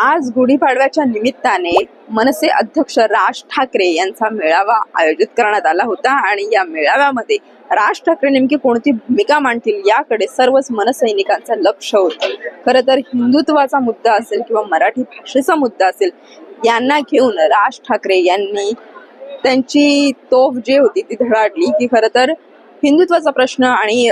आज गुढीपाडव्याच्या निमित्ताने मनसे अध्यक्ष राज ठाकरे यांचा मेळावा आयोजित करण्यात आला होता आणि या मेळाव्यामध्ये राज ठाकरे नेमकी कोणती भूमिका मांडतील याकडे सर्वच मनसैनिकांचं लक्ष होतं. खरं तर हिंदुत्वाचा मुद्दा असेल किंवा मराठी भाषेचा मुद्दा असेल यांना घेऊन राज ठाकरे यांनी त्यांची तोफ जी होती ती धडाडली की खरं तर हिंदुत्वाचा प्रश्न आणि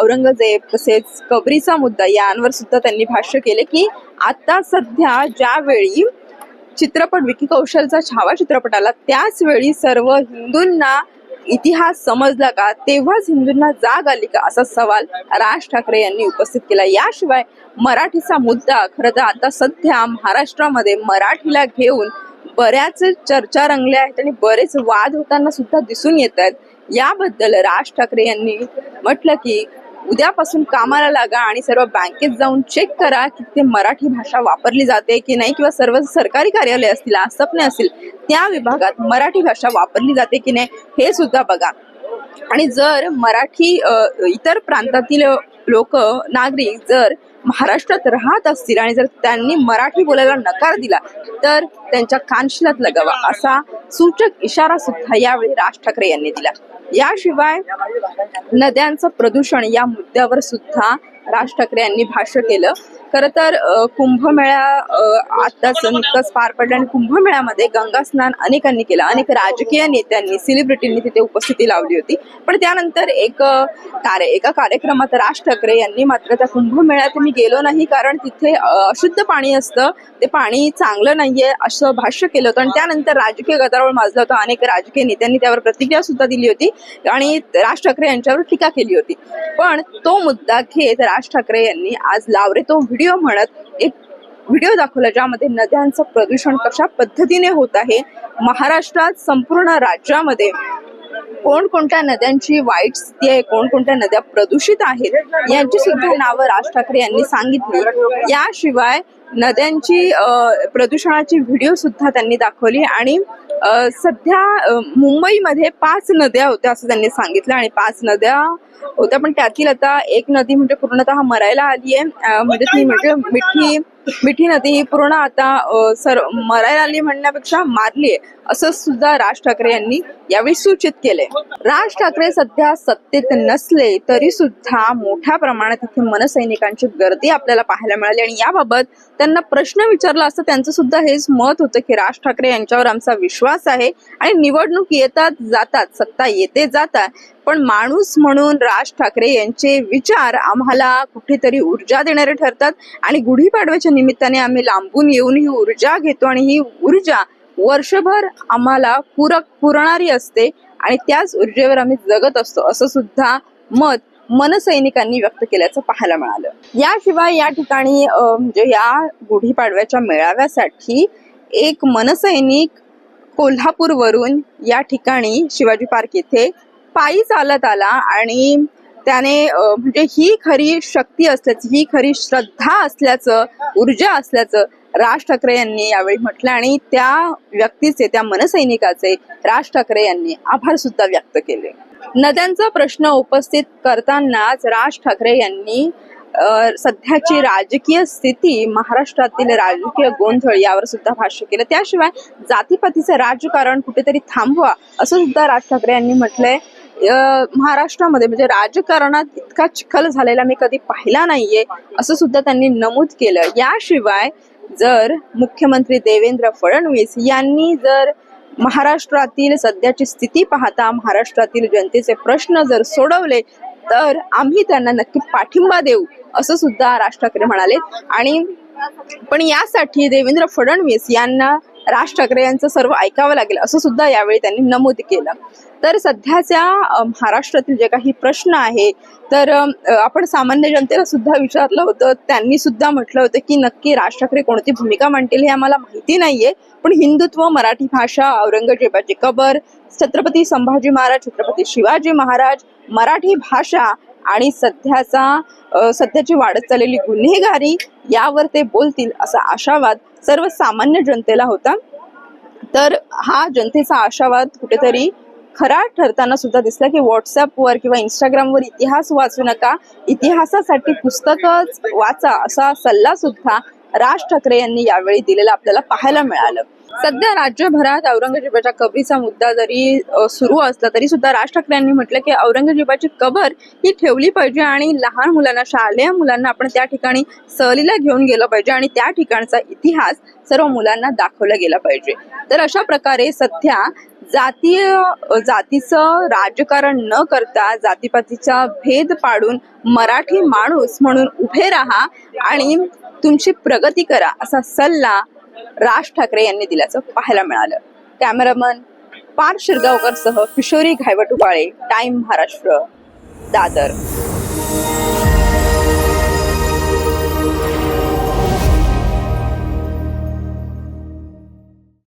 औरंगजेब तसेच कबरीचा मुद्दा यांवर सुद्धा त्यांनी भाष्य केले की आता सध्या ज्यावेळी चित्रपट विकी कौशलचा छावा चित्रपट आला त्याच वेळी सर्व हिंदूंना इतिहास समजला का? तेव्हाच हिंदूंना जाग आली का? असा सवाल राज ठाकरे यांनी उपस्थित केला. याशिवाय मराठीचा मुद्दा खरं तर आता सध्या महाराष्ट्रामध्ये मराठीला घेऊन बऱ्याच चर्चा रंगल्या आहेत आणि बरेच वाद होताना सुद्धा दिसून येत आहेत. याबद्दल राज ठाकरे यांनी म्हटलं की उद्यापासून कामाला लागा आणि सर्व बँकेत जाऊन चेक करा की ते मराठी भाषा वापरली जाते की नाही किंवा सर्व सरकारी कार्यालय असतील आसपने असतील त्या विभागात मराठी भाषा वापरली जाते की नाही हे सुद्धा बघा. आणि जर मराठी इतर प्रांतातील लोक नागरिक जर महाराष्ट्रात राहत असतील आणि जर त्यांनी मराठी बोलायला नकार दिला तर त्यांच्या कानशिलात लगावा असा सूचक इशारा सुद्धा यावेळी राज ठाकरे यांनी दिला. याशिवाय नद्यांचं प्रदूषण या मुद्द्यावर सुद्धा राज ठाकरे यांनी भाष्य केलं. खरं तर कुंभमेळा अ, आताच नुकताच पार पडला आणि कुंभमेळ्यामध्ये गंगा स्नान अनेकांनी केलं. अनेक राजकीय नेत्यांनी सेलिब्रिटींनी तिथे उपस्थिती लावली होती. पण त्यानंतर एक कार्य एका कार्यक्रमात राज ठाकरे यांनी मात्र त्या कुंभमेळ्यात मी गेलो नाही कारण तिथे अशुद्ध पाणी असतं. ते पाणी चांगलं नाहीये असं भाष्य केलं होतं आणि त्यानंतर राजकीय गदारोळ माजला होता. अनेक राजकीय नेत्यांनी त्यावर प्रतिक्रिया सुद्धा दिली होती आणि राज ठाकरे यांच्यावर टीका केली होती. पण तो मुद्दा घेत राज ठाकरे यांनी आज लावरे तो व्हिडिओ म्हणत एक व्हिडिओ दाखवला ज्यामध्ये नद्यांचं प्रदूषण कशा पद्धतीने होत आहे महाराष्ट्रात संपूर्ण राज्यामध्ये कोणकोणत्या नद्यांची वाईट स्थिती आहे कोणकोणत्या नद्या प्रदूषित आहेत यांची सुद्धा नावं राज ठाकरे यांनी सांगितली. याशिवाय नद्यांची प्रदूषणाची व्हिडिओ सुद्धा त्यांनी दाखवली आणि सध्या मुंबईमध्ये पाच नद्या होत्या असं त्यांनी सांगितलं आणि पाच नद्या होत्या. पण त्यातील आता एक नदी म्हणजे पूर्णतः मरायला आली आहे म्हणजे ती म्हणजे मिठी मिठी नदी ही पूर्ण आता सर मरायला आली म्हणण्यापेक्षा मारली आहे असं सुद्धा राज ठाकरे यांनी यावेळी सूचित केले राज ठाकरे सध्या सत्तेत नसले तरी सुद्धा मोठ्या प्रमाणात इथे मनसैनिकांची गर्दी आपल्याला पाहायला मिळाली आणि याबाबत त्यांना प्रश्न विचारला असता त्यांचं सुद्धा हेच मत होतं की राज ठाकरे यांच्यावर आमचा विश्वास आहे आणि निवडणूक येतात जातात सत्ता येते जातात. पण माणूस म्हणून राज ठाकरे यांचे विचार आम्हाला कुठेतरी ऊर्जा देणारे ठरतात. आणि गुढीपाडव्याच्या निमित्ताने आम्ही लांबून येऊन ही ऊर्जा घेतो आणि ही ऊर्जा वर्षभर आम्हाला पूरक पुरणारी असते. आणि त्याच ऊर्जेवर आम्ही जगत असतो असं सुद्धा मत मनसैनिकांनी व्यक्त केल्याचं पाहायला मिळालं. याशिवाय या ठिकाणी म्हणजे या गुढीपाडव्याच्या मेळाव्यासाठी एक मनसैनिक कोल्हापूरवरून या ठिकाणी शिवाजी पार्क येथे पायी चालत आला आणि त्याने म्हणजे ही खरी शक्ती असल्याची ही खरी श्रद्धा असल्याचं ऊर्जा असल्याचं राज ठाकरे यांनी यावेळी म्हटलं आणि त्या व्यक्तीचे त्या मनसैनिकाचे राज ठाकरे यांनी आभार सुद्धा व्यक्त केले. नद्यांचा प्रश्न उपस्थित करतानाच राज ठाकरे यांनी सध्याची राजकीय स्थिती महाराष्ट्रातील राजकीय गोंधळ यावर सुद्धा भाष्य केलं. त्याशिवाय जातीपातीचं राजकारण कुठेतरी थांबवा असं सुद्धा राज ठाकरे यांनी म्हटलंय. महाराष्ट्रामध्ये म्हणजे राजकारणात इतका चिखल झालेला मी कधी पाहिला नाहीये असं सुद्धा त्यांनी नमूद केलं. याशिवाय जर मुख्यमंत्री देवेंद्र फडणवीस यांनी जर महाराष्ट्रातील सध्याची स्थिती पाहता महाराष्ट्रातील जनतेचे प्रश्न जर सोडवले तर आम्ही त्यांना नक्की पाठिंबा देऊ असं सुद्धा राज ठाकरे म्हणाले आणि पण यासाठी देवेंद्र फडणवीस यांना राज ठाकरे यांचं सर्व ऐकावं लागेल असं सुद्धा यावेळी त्यांनी नमूद केलं. तर सध्याच्या महाराष्ट्रातील जे काही प्रश्न आहे तर आपण सामान्य जनतेला सुद्धा विचारलं होतं त्यांनी सुद्धा म्हटलं होतं की नक्की राज ठाकरे कोणती भूमिका मांडतील हे आम्हाला माहिती नाहीये. पण हिंदुत्व मराठी भाषा औरंगजेबाची कबर छत्रपती संभाजी महाराज छत्रपती शिवाजी महाराज मराठी भाषा आणि सध्याचा सध्याची वाढत चाललेली गुन्हेगारी यावर ते बोलतील असा आशावाद सर्वसामान्य जनतेला होता. तर हा जनतेचा आशावाद कुठेतरी खरा ठरताना सुद्धा दिसला की व्हॉट्सअपवर किंवा इंस्टाग्रामवर इतिहास वाचू नका. इतिहासासाठी पुस्तकच वाचा असा सल्ला सुद्धा राज ठाकरे यांनी यावेळी दिलेला आपल्याला पाहायला मिळालं. सध्या राज्यभरात औरंगजेबाच्या कबरीचा मुद्दा जरी सुरू असला तरी सुद्धा राज ठाकरे यांनी म्हटलं की औरंगजेबाची कबर ही ठेवली पाहिजे आणि लहान मुलांना शालेय मुलांना आपण त्या ठिकाणी सहलीला घेऊन गेलं पाहिजे आणि त्या ठिकाणचा इतिहास सर्व मुलांना दाखवला गेला पाहिजे. तर अशा प्रकारे सध्या जातीय जातीचं राजकारण न करता जातीपातीचा भेद पाडून मराठी माणूस म्हणून उभे राहा आणि तुमची प्रगती करा असा सल्ला राज ठाकरे यांनी दिल्याचं पाहायला मिळालं. कॅमेरामन पार शिरगावकर सह किशोरी घायवटुपाळे टाइम महाराष्ट्र दादर.